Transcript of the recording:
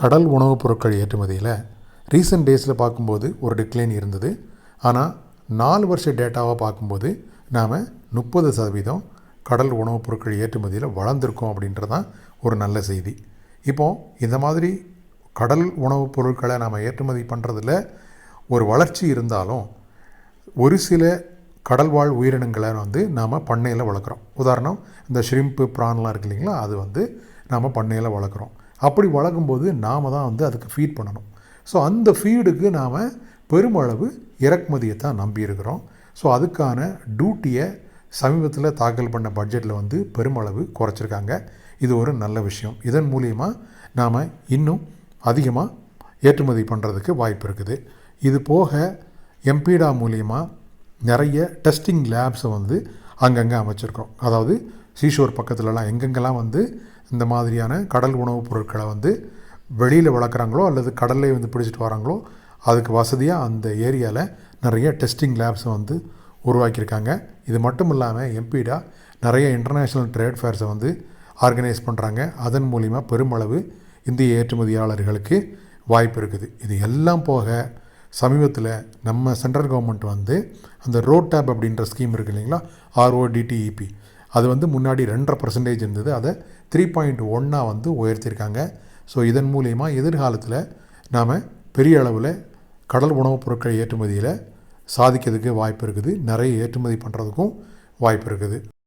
கடல் உணவுப் பொருட்கள் ஏற்றுமதியில் ரீசெண்ட் டேஸில் பார்க்கும்போது ஒரு டிக்ளைன் இருந்தது. ஆனால் நாலு வருஷ டேட்டாவாக பார்க்கும்போது நாம் முப்பது சதவீதம் கடல் உணவுப் பொருட்கள் ஏற்றுமதியில் வளர்ந்துருக்கோம் அப்படின்றது தான் ஒரு நல்ல செய்தி. இப்போது இந்த மாதிரி கடல் உணவுப் பொருட்களை நாம் ஏற்றுமதி பண்ணுறதில் ஒரு வளர்ச்சி இருந்தாலும் ஒரு சில கடல்வாழ் உயிரினங்களை வந்து நாம் பண்ணையில் வளர்க்குறோம். உதாரணம் இந்த ஷ்ரிம்ப்பு ப்ரான்லாம் இருக்கு இல்லைங்களா? அது வந்து நாம் பண்ணையில் வளர்க்குறோம். அப்படி வளர்க்கும்போது நாம் தான் வந்து அதுக்கு ஃபீட் பண்ணணும். ஸோ அந்த ஃபீடுக்கு நாம் பெருமளவு இறக்குமதியை தான் நம்பி இருக்கிறோம் ஸோ அதுக்கான டியூட்டியை சமீபத்தில் தாக்கல் பண்ண பட்ஜெட்டில் வந்து பெருமளவு குறைச்சிருக்காங்க. இது ஒரு நல்ல விஷயம். இதன் மூலியமாக நாம் இன்னும் அதிகமாக ஏற்றுமதி பண்ணுறதுக்கு வாய்ப்பு இருக்குது. இது போக எம்பீடா மூலியமாக நிறைய டெஸ்டிங் லேப்ஸை வந்து அங்கங்கே அமைச்சிருக்கோம் அதாவது சீஷோர் பக்கத்துலலாம் எங்கெங்கெல்லாம் வந்து இந்த மாதிரியான கடல் உணவுப் பொருட்களை வந்து வெளியில் வளர்க்குறாங்களோ அல்லது கடல்லே வந்து பிடிச்சிட்டு வராங்களோ அதுக்கு வசதியாக அந்த ஏரியாவில் நிறைய டெஸ்டிங் லேப்ஸை வந்து உருவாக்கியிருக்காங்க. இது மட்டும் இல்லாமல் எம்பிடா நிறைய இன்டர்நேஷ்னல் ட்ரேட் ஃபேர்ஸை வந்து ஆர்கனைஸ் பண்ணுறாங்க அதன் மூலிமா பெருமளவு இந்திய ஏற்றுமதியாளர்களுக்கு வாய்ப்பு இருக்குது. இது எல்லாம் போக சமீபத்தில் நம்ம சென்ட்ரல் கவர்மெண்ட் வந்து அந்த ரோட் டேப் அப்படின்ற ஸ்கீம் இருக்குது இல்லைங்களா? ஆர்ஓடிடிஇபி அது வந்து முன்னாடி ரெண்டரை பர்சன்டேஜ் இருந்தது. அதை த்ரீ பாயிண்ட் ஒன்னாக வந்து உயர்த்தியிருக்காங்க ஸோ இதன் மூலயமா எதிர்காலத்தில் நாம் பெரிய அளவில் கடல் உணவுப் பொருட்கள் ஏற்றுமதியில் சாதிக்கிறதுக்கு வாய்ப்பு இருக்குது. நிறைய ஏற்றுமதி பண்ணுறதுக்கும் வாய்ப்பு இருக்குது.